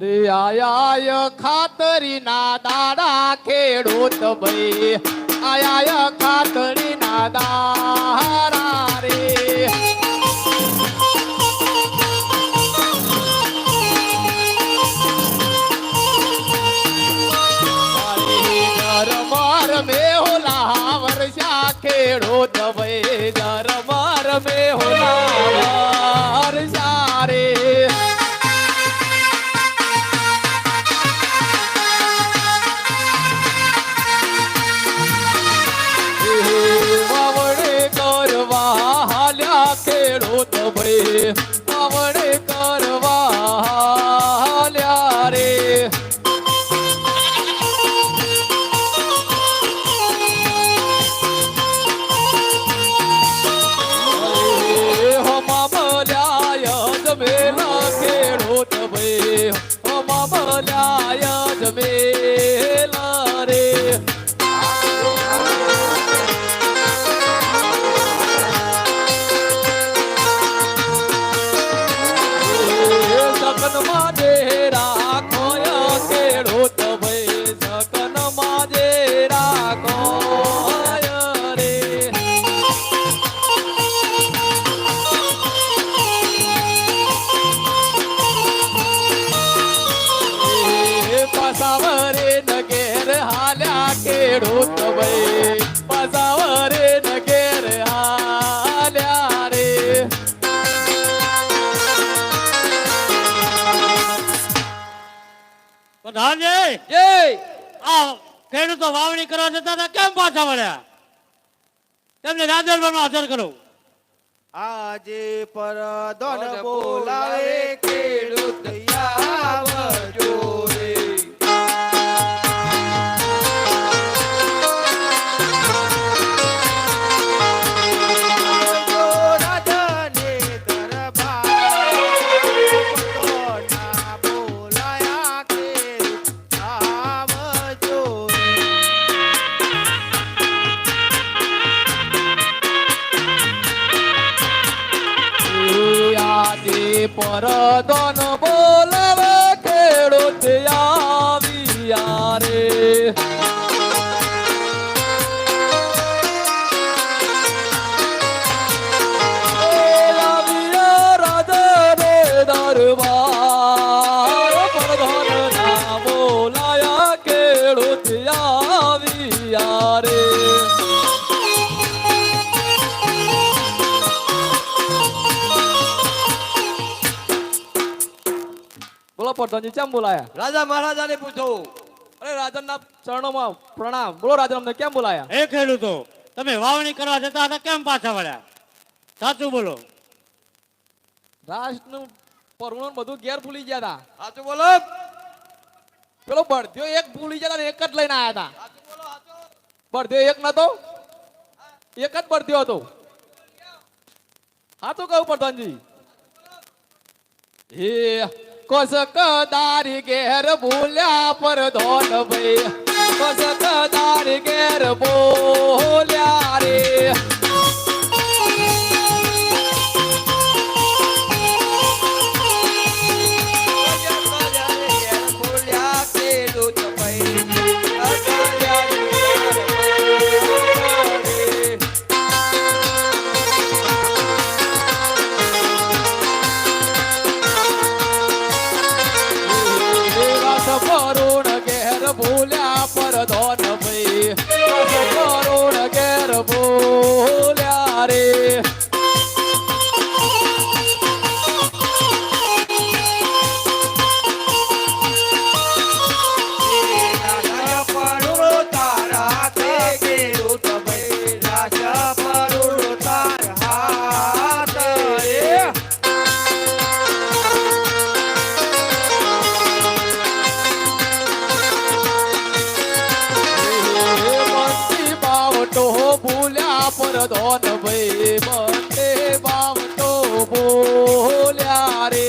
અરે આયા ખાતરી ના દાડા ખેડૂત ભાઈ. આયા ખાતરી ના દારા રે. મે વર્ષા ખેડૂત ખેડૂત ભાઈ પ્રધાનજી જય આ ખેડૂતો વાવણી કરવા જતા હતા કેમ પાછા વળ્યા તેમને રાજલમાં હાજર કરો? આજે પર બોલાવે ખેડૂત આવજો પરદોન બોલાવે ખેડૂત આવ્યા રે દરબાર પરધોન ના બોલાયા ખેડૂત બોલો પ્રધાનજી કેમ બોલાયા? રાજા મહારાજાને પૂછો. અરે રાજનના ચરણોમાં પ્રણામ. બોલો રાજન અમને કેમ બોલાયા? એ ખેડૂતો તમે વાવણી કરવા જતા હતા કેમ પાછા વળ્યા? સાચું બોલો. રાજનું પરુણો બધું ઘેર ભૂલી ગયા હતા. સાચું બોલો. પેલો બળદ્યો એક ભૂલી ગયા ને એક જ લઈને આયા હતા. બળદ્યો એક નતો એક જ બળદ્યો હતો. હા તો કહું પ્રધાનજી હે કોસક દારી ઘેર ભૂલ્યા પર ધોન ભાઈ. કોસક ઘેર ભૂલ્યા રે. ભૂલ્યા પર ધોન ભાઈ કરુણ ઘેર ભૂલ્યા રે. ધોન ભાઈ બંટે બામ તો બોલ્યા રે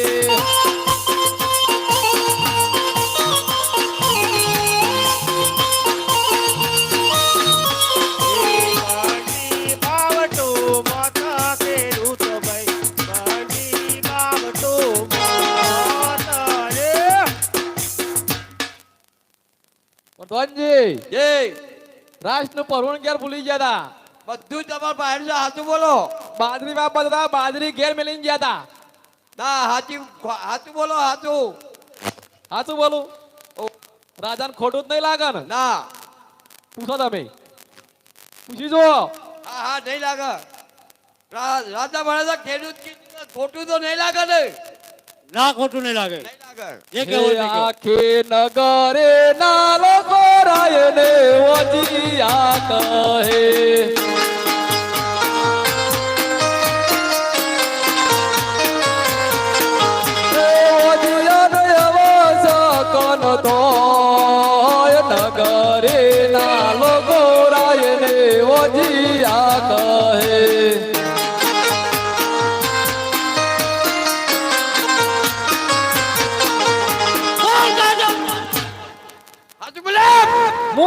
એ રાષ્ટ્ર પરવણ ક્યારે ભૂલી ગયા હતા બધું તમારા પાસે છે સાચું બોલો. બાજરી વાપરતા હતા બાજરી ઘેર મેલીને ગયા હતા ના સાચી સાચું બોલો સાચું સાચું બોલું? રાજાને ખોટું જ નહીં લાગે ને? ના. પૂછો તમે. પૂછી જુઓ. હા હા નહીં લાગે. રાજા મહારાજા ખેડૂત ખોટું તો નહીં લાગે ને? ના ખોટું નહીં લાગે. નહીં લાગે. જે કેવું કહો. આખે નગરે ના લોકો રાય ને ઓજી આ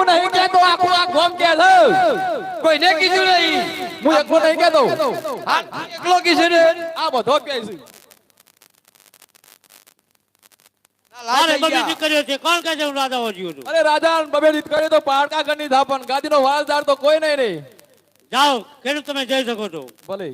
હું નહીં કેતો આખું આ ગોમ કે છે. કોઈને કીધું નહીં. હું એકલો નહીં કહેતો. આ એકલો કીધું ને આ બધો ના, કહે છે? રાજા હોજ્યો છું. અરે રાજા બબે રીત કર્યો તો પાડકા ઘરની થાપણ. ગાદીનો વારસદાર તો કોઈ નહીં રે. જાઓ ખેડૂત તમે જઈ શકો છો. ભલે.